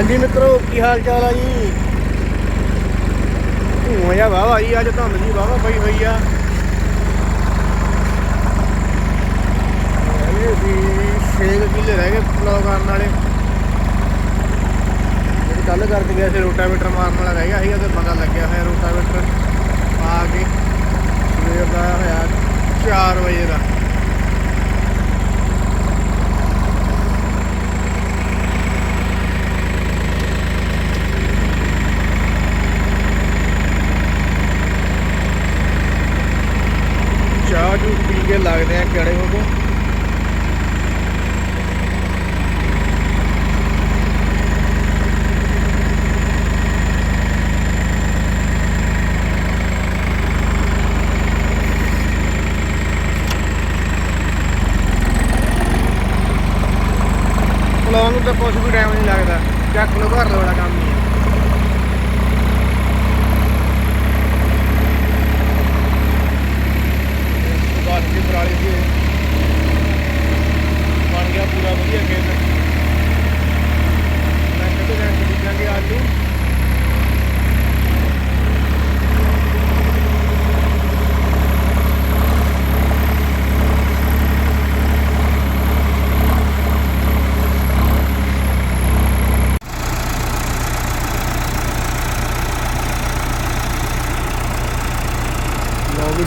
ਹਾਂਜੀ ਮਿੱਤਰੋ, ਕੀ ਹਾਲ ਚਾਲ ਆ ਜੀ? ਧੂਆਂ ਜਿਹਾ ਵਾਵਾ ਜੀ ਅੱਜ ਧੁੰਦ ਜੀ ਵਾਵਾ ਪਈ ਹੋਈ ਆ। ਇਹ ਵੀ 6 ਕਿੱਲੇ ਰਹਿ ਗਏ ਪਲਾਉ ਕਰਨ ਵਾਲੇ। ਜਿਹੜੀ ਗੱਲ ਕਰਕੇ ਗਿਆ ਸੀ ਰੋਟਾਵੇਟਰ ਮਾਰਨ ਵਾਲਾ ਰਹਿ ਗਿਆ ਸੀਗਾ, ਤੇ ਪਤਾ ਲੱਗਿਆ ਹੋਇਆ ਰੋਟਾਵੇਟਰ ਆ ਕੇ ਸਵੇਰ ਦਾ ਹੋਇਆ 4 ਵਜੇ ਦਾ। ਚਾਹ ਪੀ ਕੇ ਲੱਗਦੇ ਆ ਕਿਹੜੇ ਹੋ ਗਏ ਪਲਾਉਣ ਨੂੰ ਤਾਂ ਕੁਛ ਵੀ ਟਾਈਮ ਨਹੀਂ ਲੱਗਦਾ। ਚੱਕ ਲੋ ਘਰ ਵਾਲਾ ਕੰਮ ਹੀ ਹੈ ਬਾਤ ਦੀ ਪਰਾਲੀ ਦੀ ਬਣ ਗਿਆ ਪੂਰਾ ਵਧੀਆ ਖੇਤ ਮੈਂ ਕਿਤੇ ਜਾਂ ਬੀਜਾਂਗੇ ਆਲੂ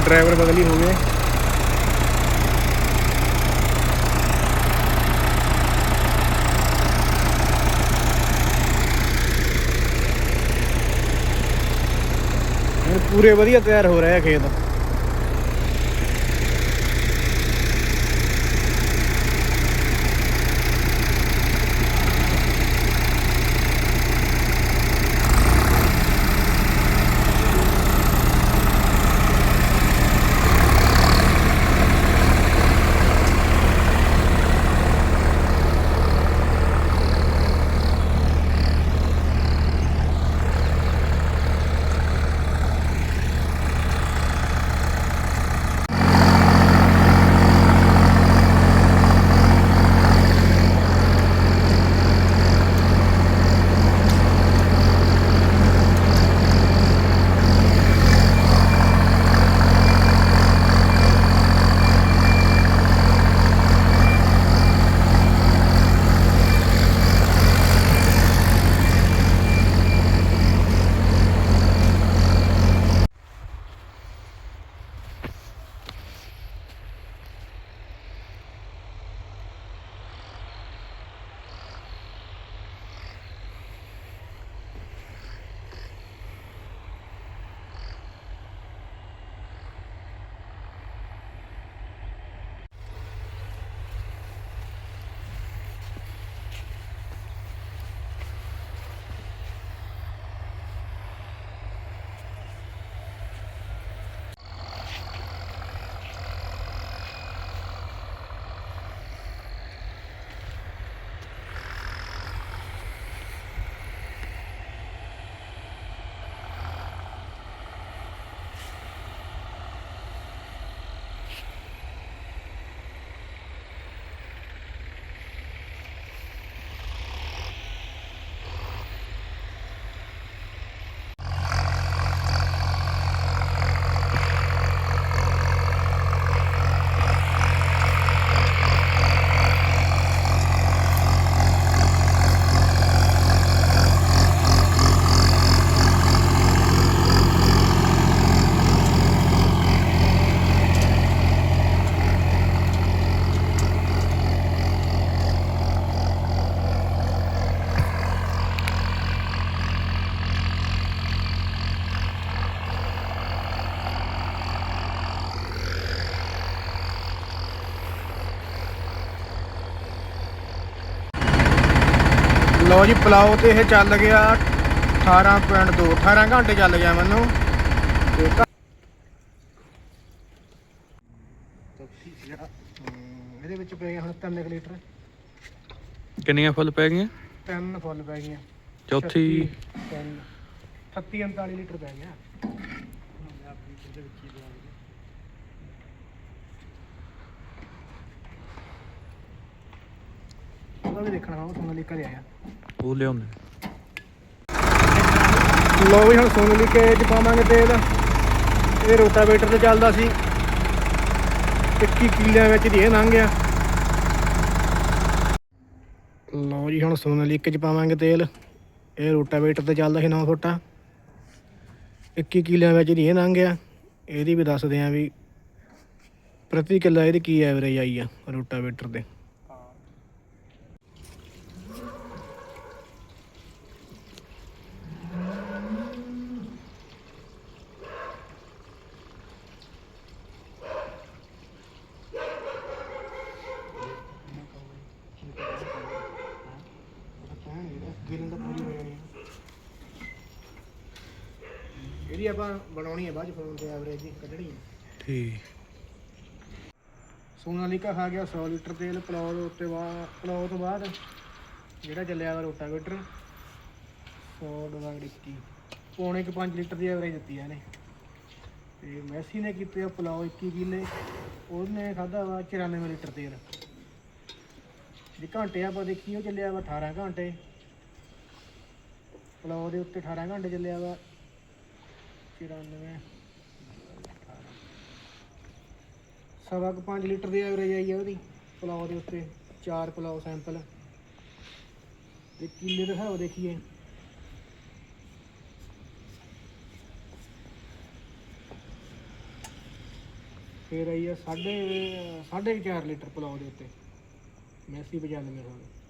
ਲੋ ਵੀ ਡਰਾਈਵਰ ਬਦਲੀ ਹੋ ਗਏ ਹੁਣ ਪੂਰੇ ਵਧੀਆ ਤਿਆਰ ਹੋ ਲਓ ਜੀ ਪਲਾਓ ਤੇ ਇਹ ਚੱਲ ਗਿਆ 18.2 18 ਘੰਟੇ ਚੱਲ ਗਿਆ ਮੈਨੂੰ। ਤੇ ਇਹਦੇ ਵਿੱਚ ਪੈ ਗਿਆ ਹੁਣ 3 ਲੀਟਰ। ਕਿੰਨੀਆਂ ਫੁੱਲ ਪੈ ਗਈਆਂ? ਤਿੰਨ ਫੁੱਲ ਪੈ ਗਈਆਂ। ਚੌਥੀ। 3 38 39 ਲੀਟਰ ਪੈ ਗਿਆ। ਉਹਦਾ ਵੀ ਦੇਖਣਾ ਹਾਂ ਸੋਨਾ ਲੈ ਕੇ ਆਇਆ। ਉਹ ਲਿਆਉਂਦੇ ਲੋ ਵੀ ਹੁਣ ਸੁਣ ਲਈ ਕਿ ਚ ਪਾਵਾਂਗੇ ਤੇਲ। ਇਹ ਰੋਟਾਵੇਟਰ ਤੇ ਚੱਲਦਾ ਸੀ। 21 ਕਿੱਲਿਆਂ ਵਿੱਚ ਦੀ ਇਹ ਲੰਘ ਗਿਆ। ਲਓ ਜੀ ਹੁਣ ਸੁਣ ਲਈ ਚ ਪਾਵਾਂਗੇ ਤੇਲ। ਇਹ ਰੋਟਾਵੇਟਰ ਤੇ ਚੱਲਦਾ ਸੀ 9 ਫੁੱਟਾ। 21 ਕਿੱਲਿਆਂ ਵਿੱਚ ਦੀ ਇਹ ਲੰਘ ਗਿਆ। ਇਹਦੀ ਵੀ ਦੱਸਦੇ ਆਂ ਵੀ ਪ੍ਰਤੀ ਕਿੱਲਾ ਇਹਦੀ ਕੀ ਐਵਰੇਜ ਆਈ ਆ ਰੋਟਾਵੇਟਰ ਤੇ ਇਹਦੀ ਆਪਾਂ ਬਣਾਉਣੀ ਹੈ ਬਾਅਦ ਚ ਫੋਨ ਤੇ ਐਵਰੇਜ ਜੀ ਕੱਢਣੀ ਹੈ ਠੀਕ। ਸੋਨਾਲੀਕਾ ਖਾ ਗਿਆ 100 ਲੀਟਰ ਤੇਲ ਪਲਾਉ ਦੇ ਉੱਤੇ ਬਾਅਦ ਪਲਾਉ ਤੋਂ ਬਾਅਦ ਜਿਹੜਾ ਚੱਲਿਆ ਵਾ ਰੋਟਾਵੇਟਰ 100 ਡਿਵਾਈਡ 21 ਪੌਣੇ ਕੁ 5 ਲੀਟਰ ਦੀ ਐਵਰੇਜ ਦਿੱਤੀ ਆ ਇਹਨੇ। ਤੇ ਮੈਸੀ ਨੇ ਕੀਤੇ ਪਲਾਉ 21 ਕਿੱਲੇ ਉਹਨੇ ਖਾਦਾ ਵਾ 94 ਲੀਟਰ ਤੇਲ। ਜੇ ਘੰਟੇ ਆਪਾਂ ਦੇਖੀ ਉਹ ਚੱਲਿਆ ਵਾ 18 ਘੰਟੇ। ਪਲਾਉ ਦੇ ਉੱਤੇ 18 ਘੰਟੇ ਚੱਲਿਆ ਵਾ। 94 ਸਵਾ ਕੁ 5 ਲੀਟਰ ਦੀ ਐਵਰੇਜ ਆਈ ਆ ਉਹਦੀ ਪਲਾਉ ਦੇ ਉੱਤੇ ਚਾਰ ਪਲਾਉ ਸੈਂਪਲ ਤੇ ਕਿੱਲੇ ਦਾ ਹਿਸਾਬ ਦੇਖੀਏ। ਫੇਰ ਆਈ ਆ ਸਾਢੇ ਸਾਢੇ ਕੁ ਚਾਰ ਲੀਟਰ ਪਲਾਉ ਦੇ ਉੱਤੇ। ਮੈਸੀ 95 ਹੋਵੇ।